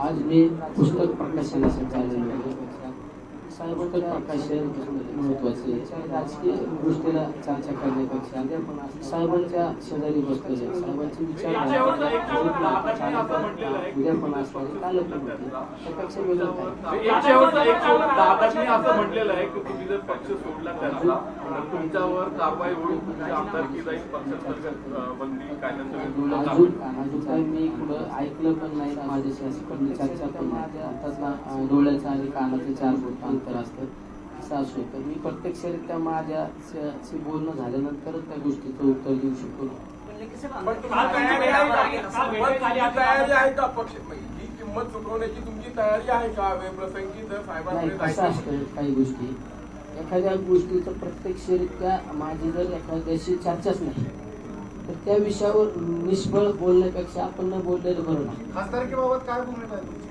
आज मी पुस्तक प्रकाशनासाठी आलेलो आहे. साहेबांचं प्रकाशन महत्त्वाचे आहे राजकीय दृष्टीला चर्चा करण्यापेक्षा साहेबांच्या शेजारी बसलेले. साहेबांचे विचार उद्या पण असणारे काल पण होते. त्यापेक्षा वेगळं काय? एक शेवटचा एक शेवट दादांनी असं म्हटलेलं आहे की तुम्ही जर पक्ष सोडला त्यांचा तर तुमच्यावर कारवाई होईल. तुमची आमदारकी जाईल पक्षांतर्गत अं, बंदी कायद्यांतर्गत अजून अजून काही मी कुठं ऐकलं पण नाही. माझ्याशी असं पण चर्चा पण आताच डोळ्याचं आणि कानाचं चार बोट अंतर असतं असं असो तर मी प्रत्यक्षरित्या माझ्याशी बोलणं झाल्यानंतरच त्या गोष्टीचं उत्तर देऊ शकतो. पण तुम्हाला तयारी आहे का? तुमची तयारी आहे का पक्ष ही किंमत चुकवण्याची तुमची तयारी आहे का? जर साहेबांकडे कसं जायचं असतं काही गोष्टी. एखाद्या गोष्टीचं प्रत्यक्षरित्या माझी जर एखाद्याशी चर्चाच नाही तर त्या विषयावर निष्फळ बोलण्यापेक्षा आपण न बोललेलं बरं ना खासदारकीबाबत काय भूमिका आहे?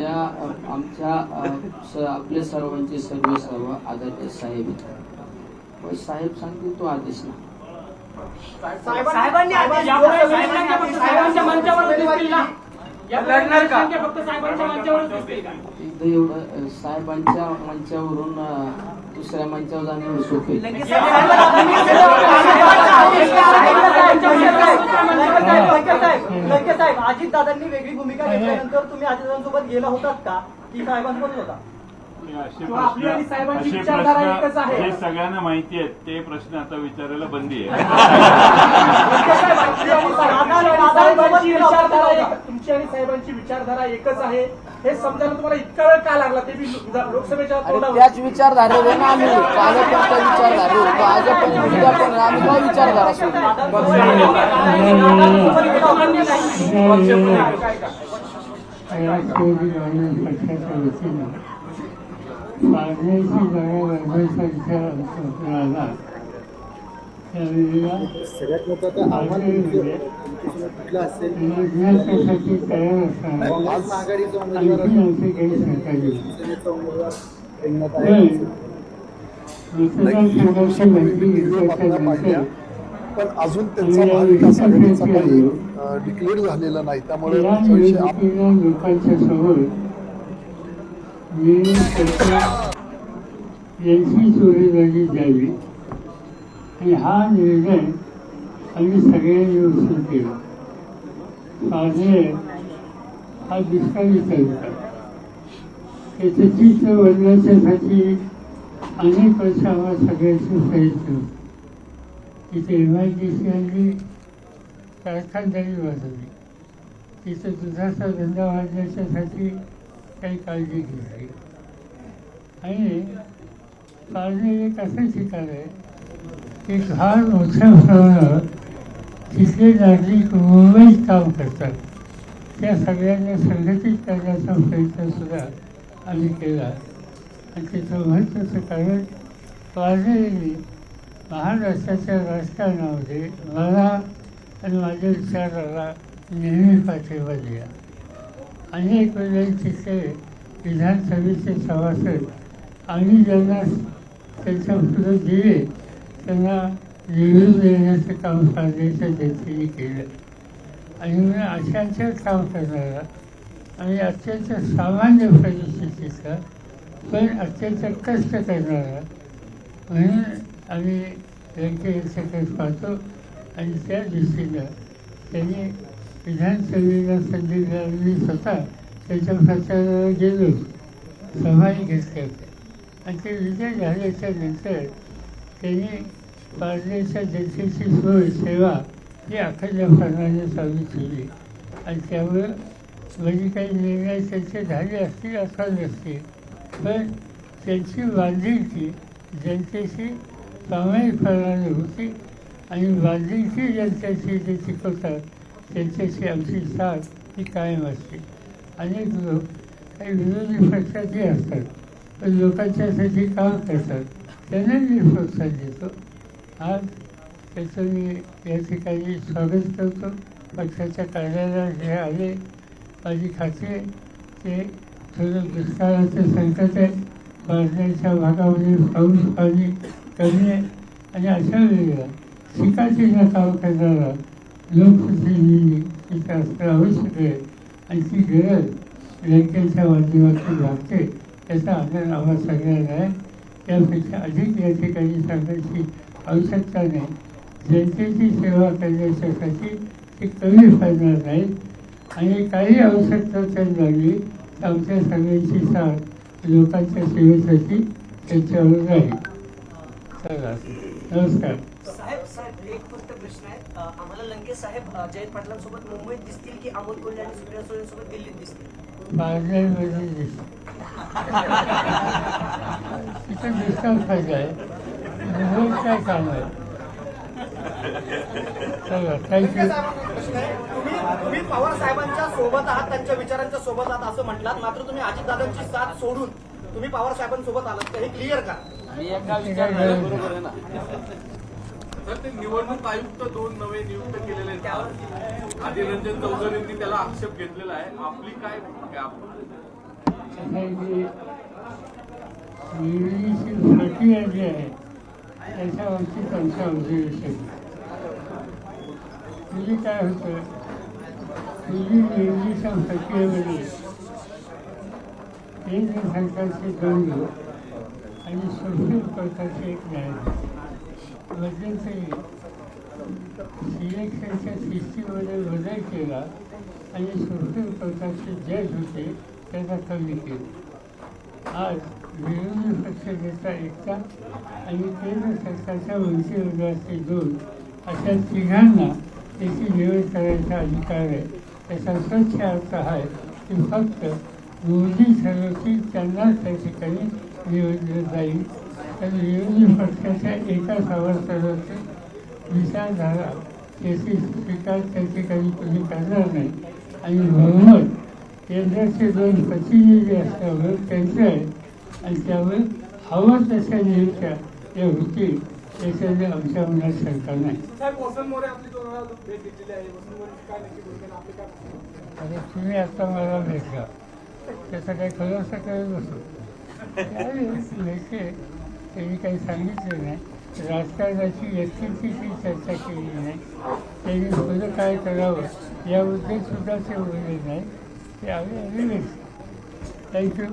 या आमच्या अ, स- आपले सर्वांचे सर्व सर्व आदरणीय साहेब साहेब सांगतील तो आदेश ना साहेबांनी साहेबांच्या दिसतील ना? साहेबांच्या मंचावरच दिसतील का? इथं एवढं अ, साहेबांच्या मंचावरून दुसऱ्या मंचावर जाणे सोपे आहे. लंके साहेब, अजित दादांनी वेगळी भूमिका घेतल्यानंतर तुम्ही अजितांसोबत गेला होतात का? की साहेबांसोबत होता? असे किंवा आपली आणि प्रश्न साहेबांची असे विचारधारा एकच प्रश्न आहे. हे सगळ्यांना माहिती आहेत ते प्रश्न आता विचारायला बंदी आहे. लंके साहेब, आपली आणि साहेबांची विचारधारा एक- तुमची आणि साहेबांची विचारधारा एकच आहे. हे समजायला तुम्हाला इतका वेळ का लागला? ते लो- लोकसभेच्या आणि तोंडावर. त्याच विचारधारेवर ना आम्ही. काल पण त्या विचारधारे. होतो आज पण उद्या पण आम्ही काय विचारधारा. सगळ्यात मोठं तर आव्हान म्हणजे कुठलं असेल? लढण्यासाठी तयार असताना आज आघाडीचा आणखी उमेदवार आमचे काही सहकारी शिवसेनेचा उमेदवार रिंगणात पण आहे अजून त्यांचा महाविकास आघाडीचा काही डिक्लेअर झालेला नाही. त्यामुळे लोकांच्या समोर मी यांची चोरीबाजी द्यावी आणि हा निर्णय आम्ही सगळ्यांनी उचलून केला माझे हा दुष्काळीचा होता. त्याचं चित्र बदलायच्यासाठी अनेक वर्ष आम्हाला सगळ्यांचं प्रयत्न होतं. एम आय डी सी यांनी कारखानदारी वाजवली तिथं दुधाचा धंदा वाढण्याच्यासाठी काही काळजी घेतली. आणि काळजी एक असं ठिकाण आहे की फार मोठ्या प्रमाणावर तिथले नागरिक मुंबईत काम करतात. त्या सगळ्यांना संघटित करण्याचा प्रयत्न सुद्धा आम्ही केला. आणि त्याचं महत्त्वाचं कारण वाजलेली महाराष्ट्राच्या राजकारणामध्ये मला आणि माझ्या विचाराला नेहमी पाठिंबा दिला. अनेक वेळेस तिथे विधानसभेचे सभासद आम्ही ज्यांना त्यांच्या पुढे दिले त्यांना निवडून देण्याचं काम करण्याच्या देखील केलं. आणि मी अशांचं काम करणारा आणि अत्यंत सामान्य परिस्थितीचा पण अत्यंत कष्ट करणारा म्हणून आम्ही व्यंकय्याकडे पाहतो आणि त्या दृष्टीनं त्यांनी विधानसभेला संधी मी स्वतः त्याच्या प्रचाराला गेलो. सभाही घेतल्या होत्या आणि ते विजय झाल्याच्यानंतर त्यांनी पारनेच्या जनतेची सोय सेवा ही अखंडपणाने चालू ठेवली. आणि त्यामुळे म्हणजे काही निर्णय त्यांचे झाले असतील अथवा नसतील पण त्यांची बांधिलकी जनतेशी प्रामाणिकपणाने होती आणि बांधिलकी जनतेची जे शिकवतात त्यांच्याशी आमची साथ ही कायम असते. अनेक लोक काही विरोधी पक्षाचे असतात पण लोकांच्यासाठी काम करतात. त्यांना मी प्रोत्साहन देतो. आज त्याचं मी या ठिकाणी स्वागत करतो पक्षाच्या कार्यालयात जे आले माझी खात्री आहे ते थोडं दुष्काळाचं संकट आहे पाण्याच्या भागामध्ये पाऊस पाणी कमी आहे. आणि अशा वेळेला शिकाचीनं काम करणारा लोकप्रतिनिधी तिथं असणं आवश्यक आहे. आणि ती गरज बँकेच्या माध्यमातून लागते त्याचा आनंद आम्हाला सगळ्यांना आहे. त्यापेक्षा अधिक या ठिकाणी सांगायची आवश्यकता नाही. जनतेची सेवा करण्यासाठी ते कमी पडणार नाहीत आणि काही आवश्यकता जर लागली तर आमच्या सगळ्यांची साथ लोकांच्या सेवेसाठी त्यांच्यावर राहील. नमस्कार. साहेब साहेब एक फक्त प्रश्न आहे. आम्हाला लंके साहेब जयंत पाटलांसोबत मुंबईत दिसतील की अमोल कोल्हे आणि सुप्रिया सुळेंसोबत दिल्लीत दिसतील? बाजारमध्ये दिसत तिथं डिस्काउंट पाहिजे आहे. मुंबईत काय काम आहे? चला थँक्यू प्रश्न आहे तुम्ही तुम्ही पवार साहेबांच्या सोबत आहात त्यांच्या विचारांच्या सोबत आहात असं म्हटलात मात्र तुम्ही अजितदादांची साथ सोडून तुम्ही पवार साहेबांसोबत आलात. तर हे क्लिअर का? तर ते निवडणूक आयुक्त दोन नवे नियुक्त केलेले आहेत. आधी रंजन चौधरींनी त्याला आक्षेप घेतलेला आहे. आपली काय भूमिका? प्रक्रिया जी आहे त्याच्यावरती त्यांचा ऑब्झर्वेशन म्हणजे काय होतं पूर्वी निवडीच्या प्रक्रियेमध्ये केंद्र सरकारचे दोन आणि सुप्रीम कोर्टाचे एक न्यायाधीश मध्यंतरी सिलेक्शनच्या सिस्टीममध्ये बदल केला आणि सुप्रीम कोर्टाचे जज होते त्यांना कमी केलं. आज विरोधी पक्ष नेता एकता आणि केंद्र सरकारच्या मंत्रिमंडळाचे दोन अशा तिघांना त्याची निवड करायचा अधिकार आहे. त्याचा स्वच्छ अर्थ आहे की फक्त मोदी ठरवतील त्यांनाच त्या ठिकाणी निवडलं जाईल. तर विरोधी पक्षाच्या एका सभासदाचे विचारधारा त्याची स्वीकार त्या ठिकाणी कोणी करणार नाही. आणि बहुमत केंद्राचे दोन प्रतिनिधी असल्यामुळे त्यांचे आहे. आणि त्यामुळे हवं तशा नियुक्त्या त्या होतील याच्यामध्ये आमच्या मनात शंका नाही आता तुम्ही आता मला भेटला त्याचा काही खुलासा करत बसू त्यावेळेस लेखे त्यांनी काही सांगितलं नाही. राजकारणाची व्यक्तीची चर्चा केली नाही. त्यांनी पुढं काय करावं याबद्दल सुद्धा ते बोलले नाही. ते आम्ही आम्ही थँक्यू